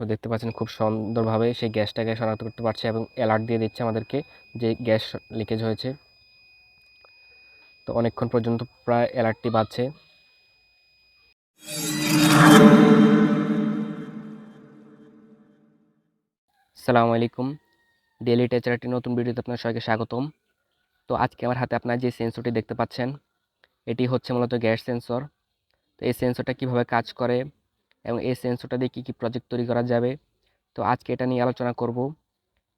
তো দেখতে পাচ্ছেন খুব সুন্দরভাবে সেই গ্যাসটাকে শনাক্ত করতে পারছে এবং অ্যালার্ট দিয়ে দিচ্ছে আমাদেরকে যে গ্যাস লিকেজ হয়েছে। তো অনেকক্ষণ পর্যন্ত প্রায় অ্যালার্টটি বাজছে। সালামু আলাইকুম। ডেলি টেচার একটি নতুন ভিডিওতে আপনার সবাইকে স্বাগতম। তো আজকে আমার হাতে আপনার যে সেন্সরটি দেখতে পাচ্ছেন, এটি হচ্ছে মূলত গ্যাস সেন্সর তো এই সেন্সরটা কীভাবে কাজ করে এবং এই সেন্সরটা দিয়ে কী কী প্রজেক্ট তৈরি করা যাবে। তো আজকে এটা নিয়ে আলোচনা করব।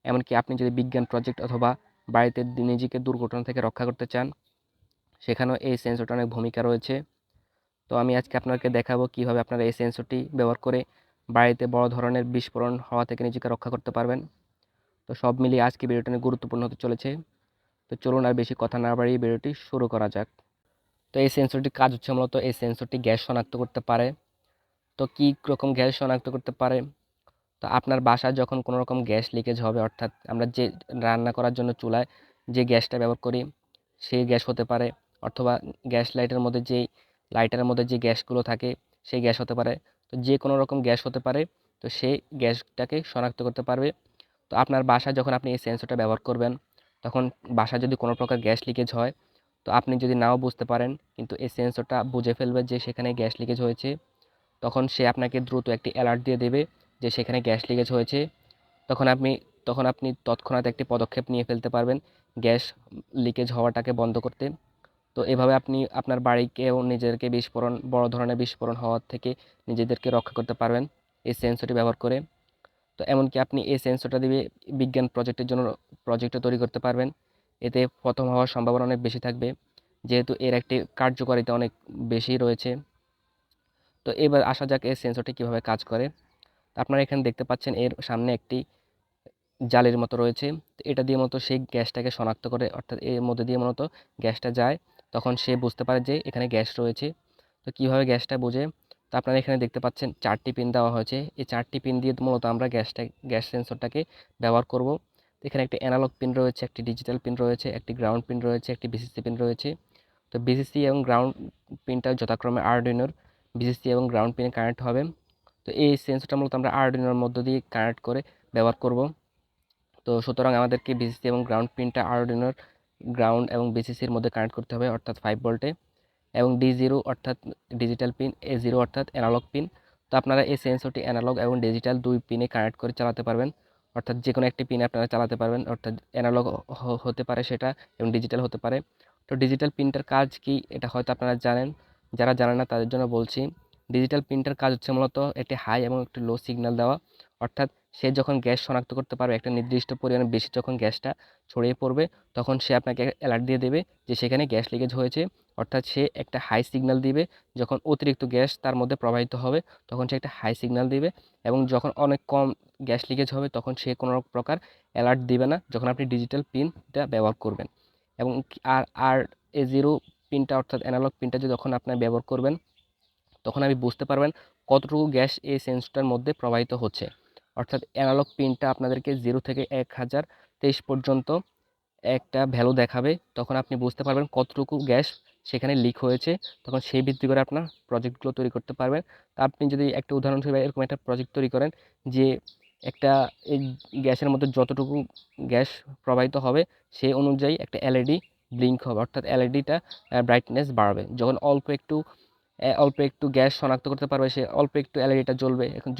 এমনকি আপনি যদি বিজ্ঞান প্রজেক্ট অথবা বাড়িতে নিজেকে দুর্ঘটনা থেকে রক্ষা করতে চান, সেখানেও এই সেন্সরটা অনেক ভূমিকা রয়েছে। তো আমি আজকে আপনাকে দেখাবো কীভাবে আপনারা এই সেন্সরটি ব্যবহার করে বাড়িতে বড় ধরনের বিস্ফোরণ হওয়া থেকে নিজেকে রক্ষা করতে পারবেন। তো সব মিলিয়ে আজকে ভিডিওটা অনেক গুরুত্বপূর্ণ হতে চলেছে। তো চলুন আর বেশি কথা না বাড়িয়ে ভিডিওটি শুরু করা যাক। তো এই সেন্সরটির কাজ হচ্ছে মূলত এই সেন্সরটি গ্যাস শনাক্ত করতে পারে। তো কী রকম গ্যাস শনাক্ত করতে পারে? তো আপনার বাসায় যখন কোনো রকম গ্যাস লিকেজ হবে, অর্থাৎ আমরা যে রান্না করার জন্য চুলায় যে গ্যাসটা ব্যবহার করি, সেই গ্যাস হতে পারে। অথবা গ্যাস লাইটের মধ্যে যেই লাইটারের মধ্যে যে গ্যাসগুলো থাকে, সেই গ্যাস হতে পারে। তো যে কোনো রকম গ্যাস হতে পারে, তো সেই গ্যাসটাকে শনাক্ত করতে পারবে। তো আপনার বাসায় যখন আপনি এই সেন্সরটা ব্যবহার করবেন, তখন বাসায় যদি কোনো প্রকার গ্যাস লিকেজ হয়, তো আপনি যদি নাও বুঝতে পারেন, কিন্তু এই সেন্সরটা বুঝে ফেলবে যে সেখানে গ্যাস লিকেজ হয়েছে। তখন সে আপনাকে দ্রুত একটি অ্যালার্ট দিয়ে দেবে যে সেখানে গ্যাস লিকেজ হয়েছে। তখন আপনি তখন আপনি তৎক্ষণাৎ একটি পদক্ষেপ নিয়ে ফেলতে পারবেন গ্যাস লিকেজ হওয়াটাকে বন্ধ করতে। তো এভাবে আপনি আপনার বাড়িকেও নিজেদেরকে বিস্ফোরণ, বড় ধরনের বিস্ফোরণ হওয়ার থেকে নিজেদেরকে রক্ষা করতে পারবেন এই সেন্সরটি ব্যবহার করে। তো এমনকি আপনি এই সেন্সরটা দিয়ে বিজ্ঞান প্রজেক্টের জন্য প্রজেক্টও তৈরি করতে পারবেন। এতে প্রথম হওয়ার সম্ভাবনা অনেক বেশি থাকবে। যেহেতু এর একটি কার্যকারিতা অনেক বেশি রয়েছে। তো এবার আসা যাক এই সেন্সরটি কীভাবে কাজ করে। আপনারা এখানে দেখতে পাচ্ছেন এর সামনে একটি জালের মতো রয়েছে। এটা দিয়ে মতো সেই গ্যাসটাকে শনাক্ত করে, অর্থাৎ এর মধ্যে দিয়ে মূলত গ্যাসটা যায়। তখন সে বুঝতে পারে যে এখানে গ্যাস রয়েছে। তো কীভাবে গ্যাসটা বোঝে? তো আপনারা এখানে দেখতে পাচ্ছেন চারটি পিন দেওয়া হয়েছে। এই চারটি পিন দিয়ে মূলত আমরা গ্যাসটা, গ্যাস সেন্সরটাকে ব্যবহার করব। এখানে একটি অ্যানালগ পিন রয়েছে, একটি ডিজিটাল পিন রয়েছে, একটি গ্রাউন্ড পিন রয়েছে, একটি বিসিসি পিন রয়েছে। তো বিসিসি এবং গ্রাউন্ড পিনটা যথাক্রমে আর্ডিনোর বিসিসি এবং গ্রাউন্ড পিনে কানেক্ট হবে। তো এই সেন্সরটা মূলত আমরা আর্ডিনোর মধ্য দিয়ে কানেক্ট করে ব্যবহার করব। তো সুতরাং আমাদেরকে বিসিসি এবং গ্রাউন্ড পিনটা আর্ডিনোর গ্রাউন্ড এবং বিসিসির মধ্যে কানেক্ট করতে হবে, অর্থাৎ ফাইভ ভোল্টে এবং ডি জিরো অর্থাৎ ডিজিটাল পিন এ জিরো অর্থাৎ অ্যানালগ পিন তো আপনারা এই সেন্সরটি অ্যানালগ এবং ডিজিটাল দুই পিনে কানেক্ট করে চালাতে পারবেন। অর্থাৎ যে কোনো একটি পিনে আপনারা চালাতে পারবেন, অর্থাৎ অ্যানালগ হতে পারে সেটা এবং ডিজিটাল হতে পারে। তো ডিজিটাল পিনটার কাজ কি? এটা হয়তো আপনারা জানেন। যারা জানেন না, তাদের জন্য বলছি ডিজিটাল প্রিন্টার কাজ হচ্ছে মূলত একটি হাই এবং একটি লো সিগন্যাল দেওয়া। অর্থাৎ সে যখন গ্যাস শনাক্ত করতে পারবে, একটা নির্দিষ্ট পরিমাণে বেশি যখন গ্যাসটা ছড়িয়ে পড়বে, তখন সে আপনাকে অ্যালার্ট দিয়ে দেবে যে সেখানে গ্যাস লিকেজ হয়েছে। অর্থাৎ সে একটা হাই সিগন্যাল দিবে, যখন অতিরিক্ত গ্যাস তার মধ্যে প্রবাহিত হবে, তখন সে একটা হাই সিগন্যাল দিবে এবং যখন অনেক কম গ্যাস লিকেজ হবে, তখন সে কোনো প্রকার অ্যালার্ট দিবে না, যখন আপনি ডিজিটাল পিনটা ব্যবহার করবেন। এবং আর আর এ জিরো পিনটা অর্থাৎ অ্যানালগ পিনটা যখন আপনি ব্যবহার করবেন, তখন আপনি বুঝতে পারবেন কতটুকু গ্যাস এই সেন্সরটার মধ্যে প্রবাহিত হচ্ছে। অর্থাৎ অ্যানালগ পিনটা আপনাদেরকে জিরো থেকে এক হাজার তেইশ পর্যন্ত একটা ভ্যালু দেখাবে। তখন আপনি বুঝতে পারবেন কতটুকু গ্যাস সেখানে লিক হয়েছে। তখন সেই ভিত্তি করে আপনার প্রজেক্টগুলো তৈরি করতে পারবেন। তা আপনি যদি একটা উদাহরণ হিসেবে এরকম একটা প্রজেক্ট তৈরি করেন যে একটা এই গ্যাসের মধ্যে যতটুকু গ্যাস প্রবাহিত হবে, সেই অনুযায়ী একটা এলইডি ব্লিঙ্ক হবে, অর্থাৎ এলইডিটা ব্রাইটনেস বাড়বে। যখন অল্প একটু অল্প একটু গ্যাস শনাক্ত করতে পারবে, সে অল্প একটু এলইডিটা জ্বলবে। এখন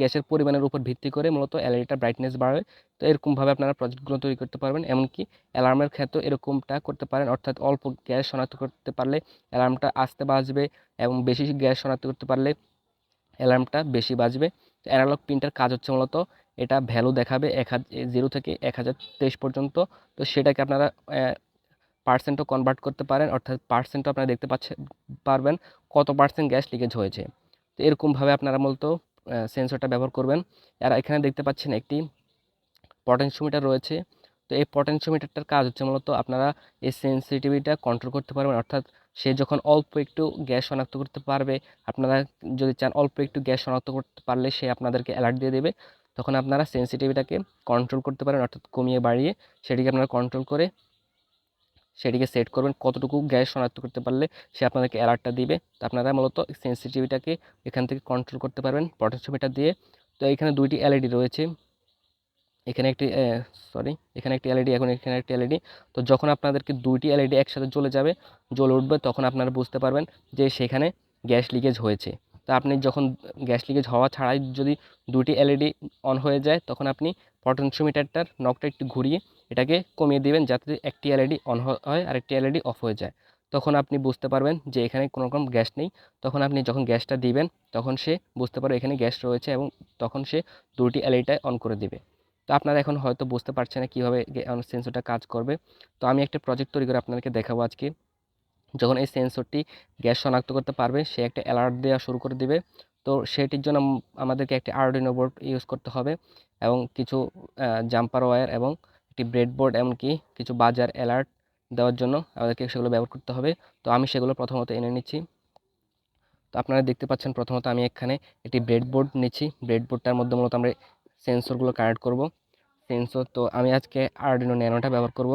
গ্যাসের পরিমাণের উপর ভিত্তি করে মূলত এলইডিটা ব্রাইটনেস বাড়বে। তো এরকমভাবে আপনারা প্রজেক্টগুলো তৈরি করতে পারবেন। এমনকি অ্যালার্মের ক্ষেত্রেও এরকমটা করতে পারেন। অর্থাৎ অল্প গ্যাস শনাক্ত করতে পারলে অ্যালার্মটা আসতে বাজবে এবং বেশি গ্যাস শনাক্ত করতে পারলে অ্যালার্মটা বেশি বাজবে। তো অ্যানালগ প্রিন্টার কাজ হচ্ছে মূলত এটা ভ্যালু দেখাবে এক হাজার জিরো থেকে এক হাজার তেইশ পর্যন্ত। তো সেটাকে আপনারা পার্সেন্টও কনভার্ট করতে পারেন, অর্থাৎ পার্সেন্টও আপনারা দেখতে পাচ্ছেন পারবেন কত পার্সেন্ট গ্যাস লিকেজ হয়েছে। তো এরকমভাবে আপনারা মূলত সেন্সরটা ব্যবহার করবেন। আর এখানে দেখতে পাচ্ছেন একটি পটেনশিওমিটার রয়েছে। তো এই পটেনশিওমিটারটার কাজ হচ্ছে মূলত আপনারা এই সেন্সিটিভিটা কন্ট্রোল করতে পারবেন, অর্থাৎ সে যখন অল্প একটু গ্যাস শনাক্ত করতে পারবে, আপনারা যদি চান অল্প একটু গ্যাস শনাক্ত করতে পারলে সে আপনাদেরকে অ্যালার্ট দিয়ে দেবে। তখন আপনারা সেন্সিটিভিটাকে কন্ট্রোল করতে পারেন, অর্থাৎ কমিয়ে বাড়িয়ে সেটিকে আপনারা কন্ট্রোল করে সেটিকে সেট করবেন। কতটুকু গ্যাস শনাক্ত করতে পারলে সে আপনাদেরকে অ্যালার্টটা দিবে। তো আপনারা মূলত সেন্সিটিভিটাকে এখান থেকে কন্ট্রোল করতে পারবেন পটেনশিওমিটার দিয়ে। তো এখানে দুইটি এলইডি রয়েছে। এখানে একটি সরি এখানে একটি এলইডি এখন এখানে একটি এলইডি তো যখন আপনাদেরকে দুইটি এলইডি একসাথে জ্বলে যাবে, জ্বলে উঠবে, তখন আপনারা বুঝতে পারবেন যে সেখানে গ্যাস লিকেজ হয়েছে। তো আপনি যখন গ্যাস লিকেজ হওয়া ছাড়াই যদি দুটি এলইডি অন হয়ে যায়, তখন আপনি পটেনশিওমিটারটার নকটা একটু ঘুরিয়ে এটাকে কমিয়ে দিবেন যাতে একটি এলইডি অন হয় আর একটি এলইডি অফ হয়ে যায়। তখন আপনি বুঝতে পারবেন যে এখানে কোনো রকম গ্যাস নেই। তখন আপনি যখন গ্যাসটা দিবেন, তখন সে বুঝতে পারবে এখানে গ্যাস রয়েছে এবং তখন সে দুটি এলইডিটা অন করে দিবে। তো আপনারা এখন হয়তো বুঝতে পারছেন না কীভাবে সেন্সরটা কাজ করবে। তো আমি একটা প্রজেক্ট তৈরি করে আপনাদেরকে দেখাবো আজকে। যখন এই সেন্সরটি গ্যাস শনাক্ত করতে পারবে, সে একটা অ্যালার্ট দেওয়া শুরু করে দিবে। তো সেটির জন্য আমাদেরকে একটি আর্ডিনো বোর্ড ইউজ করতে হবে এবং কিছু জাম্পার ওয়্যার এবং একটি ব্রেডবোর্ড এমনকি কিছু বাজার অ্যালার্ট দেওয়ার জন্য আমাদেরকে সেগুলো ব্যবহার করতে হবে। তো আমি সেগুলো প্রথমত এনে নিচ্ছি। তো আপনারা দেখতে পাচ্ছেন প্রথমত আমি এখানে একটি ব্রেডবোর্ড নিচ্ছি। ব্রেডবোর্ডটার মধ্যে মূলত আমরা সেন্সরগুলো কানেক্ট করব। সেন্সর, তো আমি আজকে আর্ডিনো ন্যানোটা ব্যবহার করব।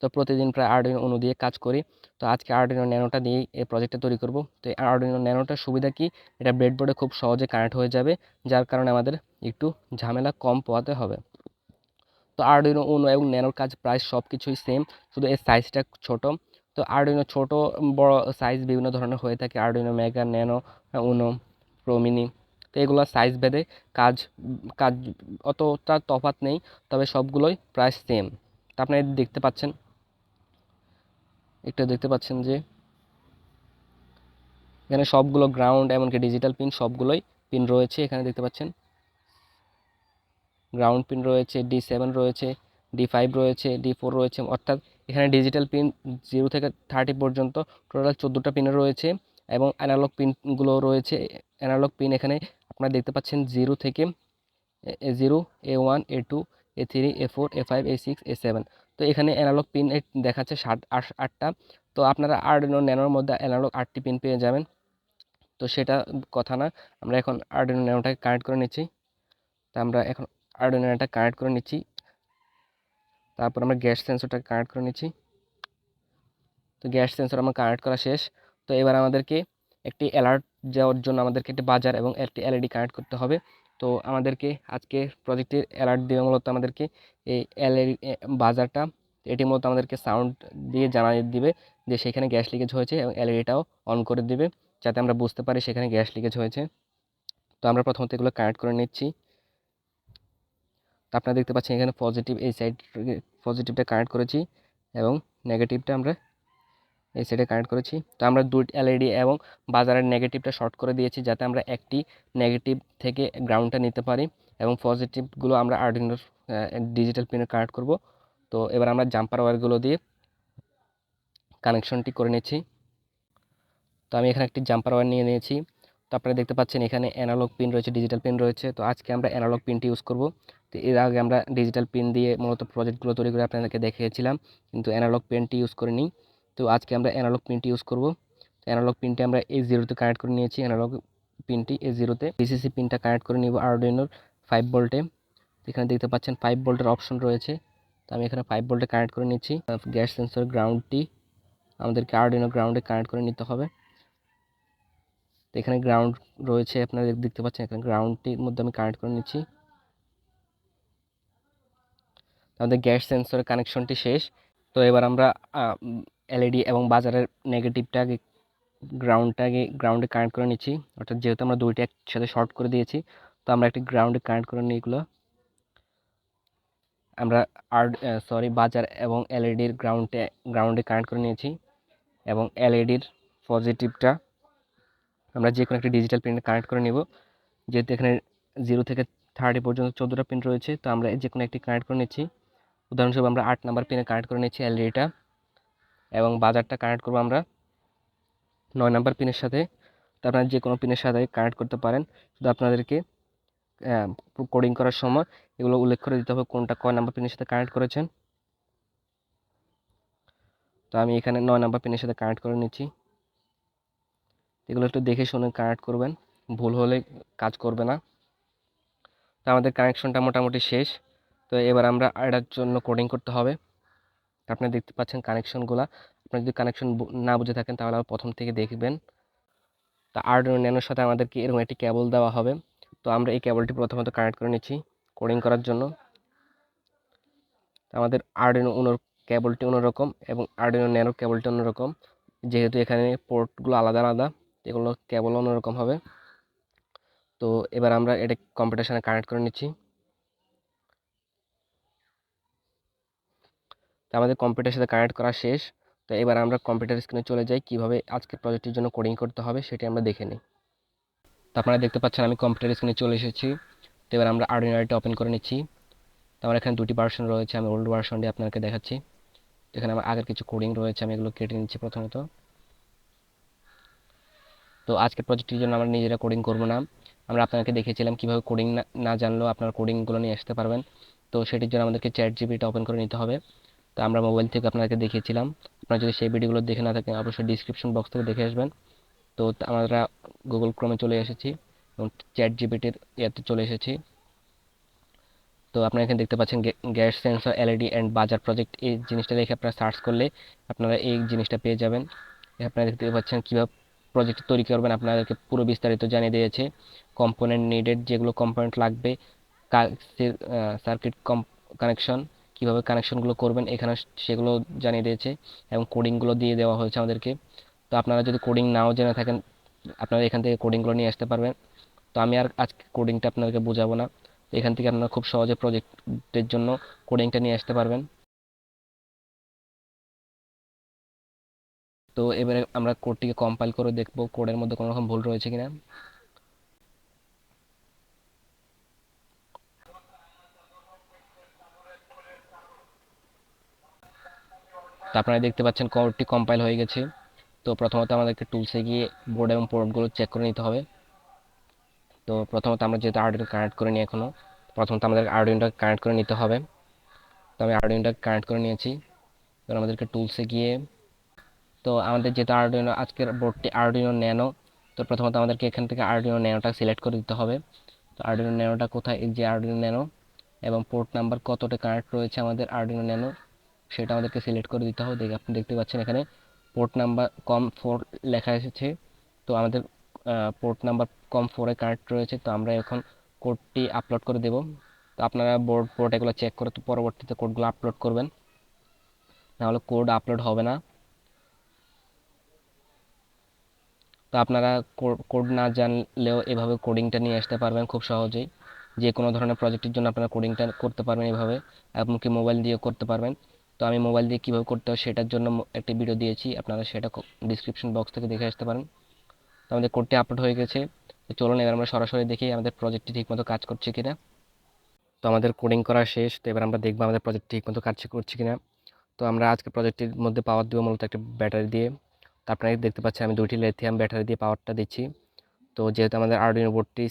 তো প্রতিদিন প্রায় আর্ডিনো অনু দিয়ে কাজ করি। তো আজকে আর্ডিনো ন্যানোটা দিয়েই এই প্রজেক্টটা তৈরি করব। তো এই আর্ডিনো ন্যানোটার সুবিধা কি? এটা ব্রেডবোর্ডে খুব সহজে কানেক্ট হয়ে যাবে, যার কারণে আমাদের একটু ঝামেলা কম পোয়াতে হবে। তো আর্ডিনো উনো এবং ন্যানোর কাজ প্রায় সব কিছুই সেম শুধু এর সাইজটা ছোট। তো আর্ডিনো ছোট, বড় সাইজ বিভিন্ন ধরনের হয়ে থাকে। Arduino Mega Nano Uno Pro Mini তো এগুলো সাইজ ভেদে কাজ কাজ অতটা তফাত নেই, তবে সবগুলোই প্রায় সেম তা আপনারা দেখতে পাচ্ছেন। একটু দেখতে পাচ্ছেন যে এখানে সবগুলো গ্রাউন্ড এমনকি ডিজিটাল পিন সবগুলোই পিন রয়েছে। এখানে দেখতে পাচ্ছেন গ্রাউন্ড পিন রয়েছে ডি সেভেন রয়েছে ডি ফাইভ রয়েছে ডি ফোর রয়েছে। অর্থাৎ এখানে ডিজিটাল পিন জিরো থেকে থার্টি পর্যন্ত টোটাল চোদ্দোটা পিন রয়েছে এবং অ্যানালগ পিনগুলো রয়েছে। অ্যানালগ পিন এখানে আপনারা দেখতে পাচ্ছেন জিরো থেকে, A zero A one A two A three A four A five A six A seven তো এখানে অ্যানালগ পিন দেখাচ্ছে ষাট আটটা। তো আপনারা আর্ডিনো ন্যানোর মধ্যে অ্যানালগ আটটি পিন পেয়ে যাবেন। তো সেটা কথা না, আমরা এখন আর্ডিনো ন্যানোটাকে কানেক্ট করে নিচ্ছি। তা আমরা এখন আর্ডিনো ন্যানোটা কানেক্ট করে নিচ্ছি। তারপর আমরা গ্যাস সেন্সরটাকে কানেক্ট করে নিচ্ছি। তো গ্যাস সেন্সর আমার কানেক্ট করা শেষ। তো এবার আমাদেরকে একটি অ্যালার্ট যাওয়ার জন্য আমাদেরকে একটি বাজার এবং একটি এলইডি কানেক্ট করতে হবে। তো আমাদেরকে আজকে প্রজেক্টের অ্যালার্ট দিয়ে মূলত আমাদেরকে এই এলইডি বাজারটা এটি মূলত আমাদেরকে সাউন্ড দিয়ে জানিয়ে দিবে যে সেখানে গ্যাস লিকেজ হয়েছে এবং এলইডিটাও অন করে দিবে যাতে আমরা বুঝতে পারি সেখানে গ্যাস লিকেজ হয়েছে। তো আমরা প্রথমত এগুলো কানেক্ট করে নিচ্ছি। তো আপনারা দেখতে পাচ্ছেন এখানে পজিটিভ এই সাইড পজিটিভটা কানেক্ট করেছি এবং নেগেটিভটা আমরা এই সাইডে কানেক্ট করেছি। তো আমরা দুটি এলইডি এবং বাজারের নেগেটিভটা শর্ট করে দিয়েছি যাতে আমরা একটি নেগেটিভ থেকে গ্রাউন্ডটা নিতে পারি এবং পজিটিভগুলো আমরা আর্ডিনোর ডিজিটাল পিনে কানেক্ট করব। তো এবার আমরা জাম্পার ওয়্যারগুলো দিয়ে কানেকশনটি করে নিচ্ছি। তো আমি এখানে একটি জাম্পার ওয়্যার নিয়ে নিয়েছি। তো আপনারা দেখতে পাচ্ছেন এখানে অ্যানালগ পিন রয়েছে ডিজিটাল পিন রয়েছে। তো আজকে আমরা অ্যানালগ পিনটি ইউজ করব। তো এর আগে আমরা ডিজিটাল পিন দিয়ে মূলত প্রজেক্টগুলো তৈরি করে আপনাদেরকে দেখিয়েছিলাম। কিন্তু অ্যানালগ পেনটি ইউজ করিনি। তো আজকে আমরা অ্যানালগ পিনটি ইউজ করব। অ্যানালগ পিনটি আমরা এই জিরোতে কানেক্ট করে নিয়েছি। অ্যানালগ পিনটি এই জিরোতে ডিসিসি পিনটা কানেক্ট করে নিব আর্ডিনোর ফাইভ ভোল্টে এখানে দেখতে পাচ্ছেন ফাইভ ভোল্টের অপশন রয়েছে। তো আমি এখানে ফাইভ ভোল্টে কানেক্ট করে নিচ্ছি। গ্যাস সেন্সর গ্রাউন্ডটি আমাদেরকে আর্ডিনো গ্রাউন্ডে কানেক্ট করে নিতে হবে। তো এখানে গ্রাউন্ড রয়েছে আপনারা দেখতে পাচ্ছেন। এখানে গ্রাউন্ডটির মধ্যে আমি কানেক্ট করে নিচ্ছি। আমাদের গ্যাস সেন্সরের কানেকশনটি শেষ। তো এবার আমরা এলইডি এবং বাজারের নেগেটিভটাকে গ্রাউন্ডটাকে গ্রাউন্ডে কানেক্ট করে নিচ্ছি। অর্থাৎ যেহেতু আমরা দুইটা একসাথে শর্ট করে দিয়েছি, তো আমরা একটি গ্রাউন্ডে কানেক্ট করে নিই এগুলো। আমরা আর সরি বাজার এবং এলইডির গ্রাউন্ডে গ্রাউন্ডে কানেক্ট করে নিয়েছি এবং এলইডির পজিটিভটা আমরা যে কোনো একটি ডিজিটাল পিন কানেক্ট করে নিব। যেহেতু এখানে জিরো থেকে থার্টি পর্যন্ত চোদ্দোটা প্রিন্ট রয়েছে, তো আমরা যে কোনো একটি কানেক্ট করে নিচ্ছি। উদাহরণস্বরূপ আমরা আট নাম্বার পিনে কানেক্ট করে নিচ্ছি এলইডিটা এবং বাজারটা কানেক্ট করব আমরা। নয় নাম্বার পিনের সাথে। তো আপনারা যে কোনো পিনের সাথে কানেক্ট করতে পারেন। শুধু আপনাদেরকে কোডিং করার সময় এগুলো উল্লেখ করে দিতে হবে কোনটা কয় নাম্বার পিনের সাথে কানেক্ট করেছেন। তো আমি এখানে নয় নাম্বার পিনের সাথে কানেক্ট করে নিচ্ছি। এগুলো একটু দেখে শুনে কানেক্ট করবেন। ভুল হলে কাজ করবে না। তো আমাদের কানেকশনটা মোটামুটি শেষ। তো এবার আমরা এটার জন্য কোডিং করতে হবে। আপনি দেখতে পাচ্ছেন কানেকশনগুলো আপনি যদি কানেকশন না বুঝে থাকেন তাহলে আবার প্রথম থেকে দেখবেন। তা আর্ডিনো ন্যানোর সাথে আমাদেরকে এরকম একটি কেবল দেওয়া হবে। তো আমরা এই কেবলটি প্রথমত কানেক্ট করে নিচ্ছি কোডিং করার জন্য। আমাদের আর্ডিনো উনোর কেবলটি অন্যরকম এবং আর্ডিনো ন্যানো কেবলটি অন্যরকম। যেহেতু এখানে পোর্টগুলো আলাদা আলাদা, এগুলো কেবল অন্যরকম হবে। তো এবার আমরা এটা কম্পিউটার সাথে কানেক্ট করে নিচ্ছি। তো আমাদের কম্পিউটারের সাথে কানেক্ট করা শেষ। তো এবার আমরা কম্পিউটার স্ক্রিনে চলে যাই, কীভাবে আজকে প্রজেক্টের জন্য কোডিং করতে হবে সেটি আমরা দেখে নিই। তো আপনারা দেখতে পাচ্ছেন আমি কম্পিউটার স্ক্রিনে চলে এসেছি। তো এবার আমরা আর্ডিনারিটা ওপেন করে নিচ্ছি। তো আমার এখানে দুটি ভার্সন রয়েছে, আমি ওল্ড ভার্সনটি আপনাকে দেখাচ্ছি। এখানে আমার আগের কিছু কোডিং রয়েছে, আমি এগুলো কেটে নিচ্ছি প্রথমত। তো আজকের প্রজেক্টের জন্য আমরা নিজেরা কোডিং করব না। আমরা আপনাকে দেখিয়েছিলাম কীভাবে কোডিং না জানলেও আপনার কোডিংগুলো নিয়ে আসতে পারবেন। তো সেটির জন্য আমাদেরকে চ্যাট জিবিটা ওপেন করে নিতে হবে। তো আমরা মোবাইল থেকে আপনাদেরকে দেখিয়েছিলাম। আপনারা যদি সেই ভিডিওগুলো দেখে না থাকেন, অবশ্যই ডিসক্রিপশন বক্স থেকে দেখে আসবেন। তো আমরা গুগল ক্রোমে চলে এসেছি এবং চ্যাট জিবিটির ইয়াতে চলে এসেছি। তো আপনারা এখানে দেখতে পাচ্ছেন gas sensor LED and buzzer project এই জিনিসটা দেখে আপনারা সার্চ করলে আপনারা এই জিনিসটা পেয়ে যাবেন। আপনারা দেখতে পাচ্ছেন কীভাবে প্রজেক্ট তৈরি করবেন, আপনাদেরকে পুরো বিস্তারিত জানিয়ে দিয়েছে। কম্পোনেন্ট নিডেড যেগুলো কম্পোনেন্ট লাগবে সার্কিট কম কানেকশন কীভাবে কানেকশনগুলো করবেন, এখানে সেগুলো জানিয়ে দিয়েছে এবং কোডিংগুলো দিয়ে দেওয়া হয়েছে আমাদেরকে। তো আপনারা যদি কোডিং নাও জেনে থাকেন, আপনারা এখান থেকে কোডিংগুলো নিয়ে আসতে পারবেন। তো আমি আর আজকে কোডিংটা আপনাদেরকে বোঝাবো না। এখান থেকে আপনারা খুব সহজে প্রজেক্টের জন্য কোডিংটা নিয়ে আসতে পারবেন। তো এবারে আমরা কোডটিকে কম্পাইল করে দেখব কোডের মধ্যে কোনো রকম ভুল রয়েছে কিনা। তো আপনারা দেখতে পাচ্ছেন কোডটি কম্পাইল হয়ে গেছে। তো প্রথমত আমাদেরকে টুলসে গিয়ে বোর্ড এবং পোর্টগুলো চেক করে নিতে হবে। তো প্রথমত আমরা যেহেতু আর্ডিনো কানেক্ট করে নিই এখনও প্রথমত আমাদের আর্ডিনোটা কানেক্ট করে নিতে হবে। তো আমি আর্ডিনোটা কানেক্ট করে নিয়েছি। এবার আমাদেরকে টুলসে গিয়ে, তো আমাদের যেহেতু আর্ডিনো আজকের বোর্ডটি আর্ডিনো ন্যানো তো প্রথমত আমাদেরকে এখান থেকে আর্ডিনো ন্যানোটা সিলেক্ট করে দিতে হবে। তো আর্ডিনো ন্যানোটা কোথায়? যে আর্ডিনো ন্যানো এবং পোর্ট নাম্বার কতটা কানেক্ট রয়েছে আমাদের আর্ডিনো ন্যানো সেটা আমাদেরকে সিলেক্ট করে দিতে হবে। দেখে, আপনি দেখতে পাচ্ছেন এখানে পোর্ট নাম্বার কম ফোর লেখা এসেছে। তো আমাদের পোর্ট নাম্বার কম ফোরে কানেক্ট রয়েছে। তো আমরা এখন কোডটি আপলোড করে দেব। তো আপনারা বোর্ড পোর্ট এগুলো চেক করে তো পরবর্তীতে কোডগুলো আপলোড করবেন। নাহলে কোড আপলোড হবে না। তো আপনারা কোড না জানলেও এভাবে কোডিংটা নিয়ে আসতে পারবেন খুব সহজেই। যে কোনো ধরনের প্রজেক্টের জন্য আপনারা কোডিংটা করতে পারবেন এভাবে। এমনকি মোবাইল দিয়েও করতে পারবেন। তো আমি মোবাইল দিয়ে কীভাবে করতে হয় সেটার জন্য একটি ভিডিও দিয়েছি। আপনারা সেটা ডিসক্রিপশন বক্স থেকে দেখে আসতে পারেন। তো আমাদের কোডটি আপলোড হয়ে গেছে। তো চলুন, এবার আমরা সরাসরি দেখি আমাদের প্রজেক্টটি ঠিকমতো কাজ করছে কিনা। তো আমাদের কোডিং করা শেষ। তো এবার আমরা দেখব আমাদের প্রজেক্ট ঠিকমতো কাজ করছে কিনা। তো আমরা আজকে প্রজেক্টটির মধ্যে পাওয়ার দেবো মূলত একটা ব্যাটারি দিয়ে। তো আপনারা দেখতে পাচ্ছেন, আমি দুইটি লিথিয়াম ব্যাটারি দিয়ে পাওয়ারটা দিচ্ছি। তো যেহেতু আমাদের আর্ডিনো বোর্ডটি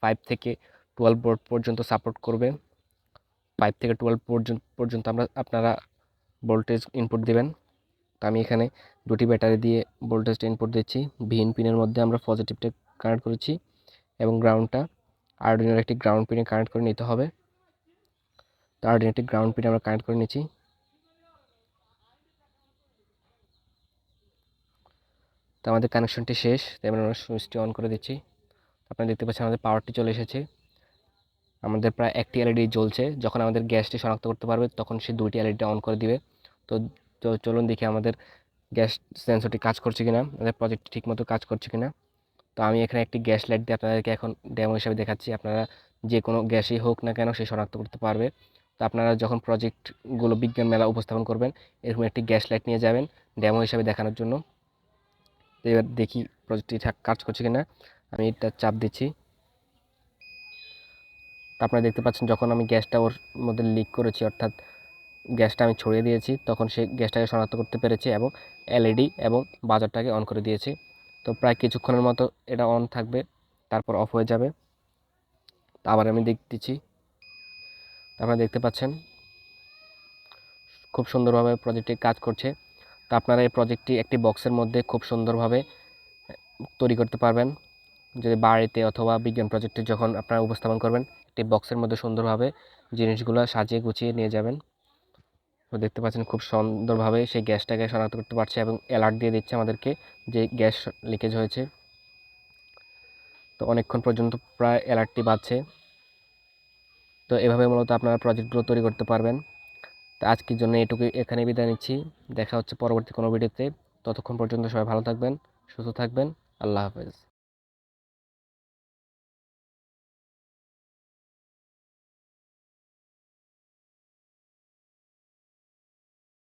ফাইভ থেকে টুয়েলভ বোর্ড পর্যন্ত সাপোর্ট করবে ফাইভ থেকে টুয়েলভ পর্যন্ত পর্যন্ত আমরা, আপনারা ভোল্টেজ ইনপুট দেবেন। তো আমি এখানে দুটি ব্যাটারি দিয়ে ভোল্টেজটা ইনপুট দিচ্ছি। ভিন পিনের মধ্যে আমরা পজিটিভটা কানেক্ট করেছি এবং গ্রাউন্ডটা আর্ডিনোর একটি গ্রাউন্ড পিনে কানেক্ট করে নিতে হবে। তো আর্ডিনো একটি গ্রাউন্ড পিনে আমরা কানেক্ট করে নিচ্ছি। তো আমাদের কানেকশনটি শেষ এবার আমরা সুইচটি অন করে দিচ্ছি। আপনারা দেখতে পাচ্ছেন আমাদের পাওয়ারটি চলে এসেছে। আমাদের প্রায় একটি এলইডি জ্বলছে। যখন আমাদের গ্যাসটি শনাক্ত করতে পারবে, তখন সে দুইটি এলইডি অন করে দিবে। তো তো চলুন দেখি আমাদের গ্যাস সেন্সরটি কাজ করছে কিনা, আমাদের প্রজেক্টটি ঠিকমতো কাজ করছে কিনা। তো আমি এখানে একটি গ্যাস লাইট দিয়ে আপনাদেরকে এখন ডেমো হিসাবে দেখাচ্ছি। আপনারা যে কোনো গ্যাসই হোক না কেন সে শনাক্ত করতে পারবে। তো আপনারা যখন প্রজেক্টগুলো বিজ্ঞান মেলা উপস্থাপন করবেন, এরকম একটি গ্যাস লাইট নিয়ে যাবেন ডেমো হিসাবে দেখানোর জন্য। তো এবার দেখি প্রজেক্টটি কাজ করছে কিনা। আমি এটা চাপ দিচ্ছি। আপনারা দেখতে পাচ্ছেন যখন আমি গ্যাসটা ওর মধ্যে লিক করেছি, অর্থাৎ গ্যাসটা আমি ছড়িয়ে দিয়েছি, তখন সে গ্যাসটাকে শনাক্ত করতে পেরেছে এবং এলইডি এবং বাজারটাকে অন করে দিয়েছে। তো প্রায় কিছুক্ষণের মতো এটা অন থাকবে, তারপর অফ হয়ে যাবে। আবার আমি দেখতেছি। আপনারা দেখতে পাচ্ছেন, খুব সুন্দরভাবে প্রজেক্টটি কাজ করছে। তো আপনারা এই প্রজেক্টটি একটি বক্সের মধ্যে খুব সুন্দরভাবে, তৈরি করতে পারবেন। যদি বাড়িতে অথবা বিজ্ঞান প্রজেক্টে যখন আপনারা উপস্থাপন করবেন একটি বক্সের মধ্যে সুন্দরভাবে জিনিসগুলো সাজিয়ে গুছিয়ে নিয়ে যাবেন। তো দেখতে পাচ্ছেন খুব সুন্দরভাবে সেই গ্যাসটাকে শনাক্ত করতে পারছে এবং অ্যালার্ট দিয়ে দিচ্ছে আমাদেরকে যে গ্যাস লিকেজ হয়েছে। তো অনেকক্ষণ পর্যন্ত প্রায় অ্যালার্টটি বাজছে। তো এভাবে মূলত আপনারা প্রজেক্টগুলো তৈরি করতে পারবেন। তো আজকের জন্য এটুকু এখানে বিদায় নিচ্ছি। দেখা হচ্ছে পরবর্তী কোনো ভিডিওতে ততক্ষণ পর্যন্ত সবাই ভালো থাকবেন, সুস্থ থাকবেন। আল্লাহ হাফেজ।